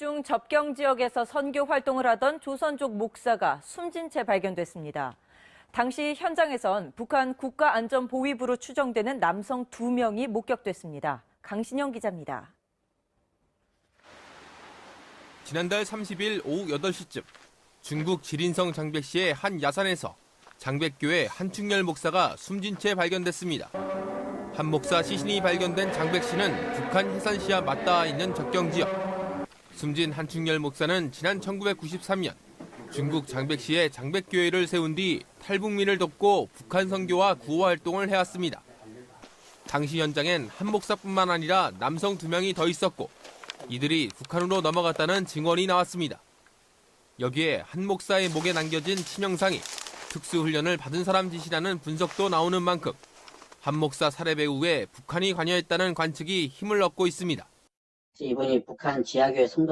북중 접경 지역에서 선교 활동을 하던 조선족 목사가 숨진 채 발견됐습니다. 당시 현장에선 북한 국가안전보위부로 추정되는 남성 두 명이 목격됐습니다. 강신영 기자입니다. 지난달 30일 오후 8시쯤 중국 지린성 장백시의 한 야산에서 장백교회 한충렬 목사가 숨진 채 발견됐습니다. 한 목사 시신이 발견된 장백시는 북한 해산시와 맞닿아 있는 접경 지역. 숨진 한충렬 목사는 지난 1993년 중국 장백시에 장백교회를 세운 뒤 탈북민을 돕고 북한 선교와 구호 활동을 해왔습니다. 당시 현장엔 한 목사뿐만 아니라 남성 두 명이 더 있었고 이들이 북한으로 넘어갔다는 증언이 나왔습니다. 여기에 한 목사의 목에 남겨진 치명상이 특수훈련을 받은 사람 짓이라는 분석도 나오는 만큼 한 목사 살해 배후에 북한이 관여했다는 관측이 힘을 얻고 있습니다. 이분이 북한 지하교회 성도